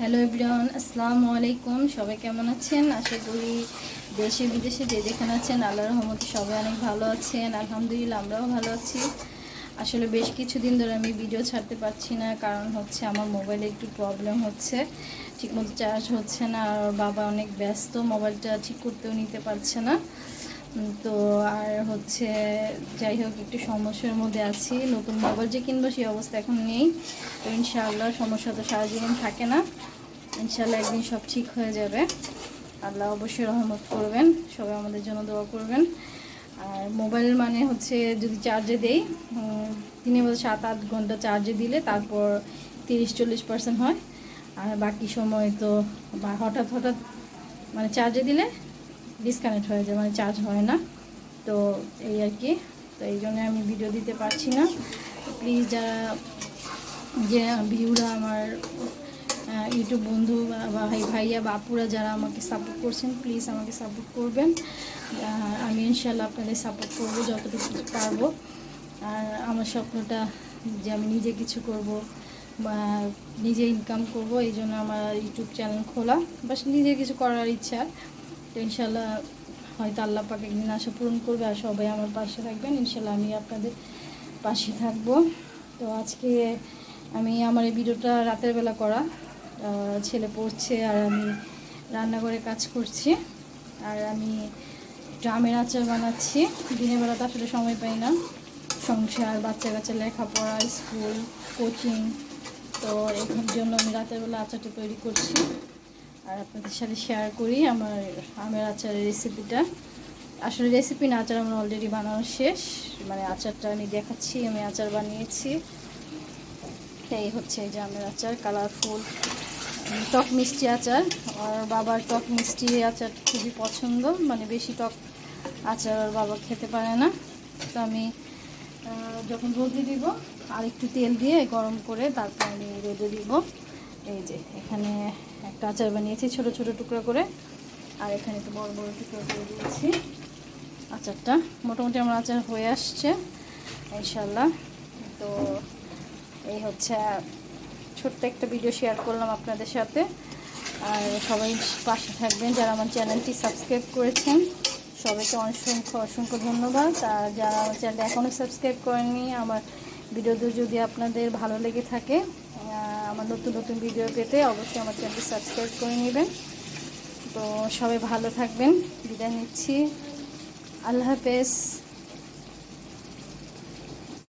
Hello everyone আসসালামু আলাইকুম। সবাই কেমন আছেন? আশা করি দেশে, বিদেশে যে যেখানে আছেন আল্লাহ রহমতে সবাই অনেক ভালো আছেন। আলহামদুলিল্লাহ, আমরাও ভালো আছি। আসলে বেশ কিছুদিন ধরে আমি ভিডিও ছাড়তে পারছি না, কারণ হচ্ছে আমার মোবাইলে একটু প্রবলেম হচ্ছে। ঠিকমতো চার্জ হচ্ছে না, আর বাবা অনেক ব্যস্ত মোবাইলটা ঠিক করতেও নিতে পারছে না। তো আর হচ্ছে যাই হোক, একটু সমস্যার মধ্যে আছি। নতুন মোবাইল যে কিনবো সেই অবস্থা এখন নেই। তো ইনশাআল্লাহ সমস্যা তো সারা জীবন থাকে না। ইনশাআল্লাহ একদিন সব ঠিক হয়ে যাবে। আল্লাহ অবশ্যই রহমত করবেন। সবাই আমাদের জন্য দোয়া করবেন। আর মোবাইল মানে হচ্ছে যদি চার্জে দেই দিনে বলতে সাত আট ঘণ্টা চার্জে দিলে তারপর তিরিশ চল্লিশ পার্সেন্ট হয়। আর বাকি সময় তো বা হঠাৎ হঠাৎ মানে চার্জে দিলে ডিসকানেক্ট হয়ে যায় মানে চার্জ হয় না। তো এই আর কি, তো এই জন্য আমি ভিডিও দিতে পারছি না। প্লিজ যারা, যে ভিউরা আমার ইউটিউব বন্ধু বা বা ভাই ভাইয়া, বাপুরা যারা আমাকে সাপোর্ট করছেন প্লিজ আমাকে সাপোর্ট করবেন। আমি ইনশাল্লাহ আপনাদের সাপোর্ট করব যতটুকু পারব। আর আমার স্বপ্নটা যে আমি নিজে কিছু করব বা নিজে ইনকাম করব, এই জন্য আমার ইউটিউব চ্যানেল খোলা। বাস নিজে কিছু করার ইচ্ছা। তো ইনশাল্লাহ হয়তো আল্লাহ পাকে একদিন আশা পূরণ করবে আর সবাই আমার পাশে থাকবেন। ইনশাল্লাহ আমি আপনাদের পাশে থাকব। তো আজকে আমি আমার এই ভিডিওটা রাতের বেলা করা। ছেলে পড়ছে আর আমি রান্নাঘরে কাজ করছি। আর আমি ড্রামের আচার বানাচ্ছি। দিনের বেলা তো আসলে সময় পাই না। সংসার বাচ্চা কাচ্চা লেখাপড়া, স্কুল, কোচিং। তো এখান জন্য আমি রাতের বেলা আচারটা তৈরি করছি। আর আপনাদের সাথে শেয়ার করি আমার, আমের আচারের রেসিপিটা আসলে রেসিপি না, আচার আমার অলরেডি বানানো শেষ। মানে আচারটা আমি দেখাচ্ছি, আমি আচার বানিয়েছি। এই হচ্ছে এই যে আমের আচার কালারফুল টক মিষ্টি আচার। আর বাবার টক মিষ্টি আচার খুবই পছন্দ মানে বেশি টক আচার আর বাবা খেতে পারে না। তো আমি যখন রোদে দিব আর একটু তেল দিয়ে গরম করে তারপর আমি রোদে দিব। এই যে, এখানে একটা আচার বানিয়েছি ছোট ছোট টুকরা করে। আর এখানে একটু বড় বড় টুকরা করে দিয়েছি। আচারটা মোটামুটি আমার আচার হয়ে আসছে ইনশাল্লাহ তো এই হচ্ছে, ছোট্ট একটা ভিডিও শেয়ার করলাম আপনাদের সাথে। আর সবাই পাশে থাকবেন যারা আমার চ্যানেলটি সাবস্ক্রাইব করেছেন। সবাইকে অসংখ্য অসংখ্য ধন্যবাদ। আর যারা আমার চ্যানেলটা এখনও সাবস্ক্রাইব করেননি, আমার ভিডিওতে যদি আপনাদের ভালো লেগে থাকে আমার নতুন নতুন ভিডিও পেতে অবশ্যই আমার চ্যানেলটি সাবস্ক্রাইব করে নেবেন। তো সবাই ভালো থাকবেন। বিদায় নিচ্ছি। আল্লাহ হাফেজ।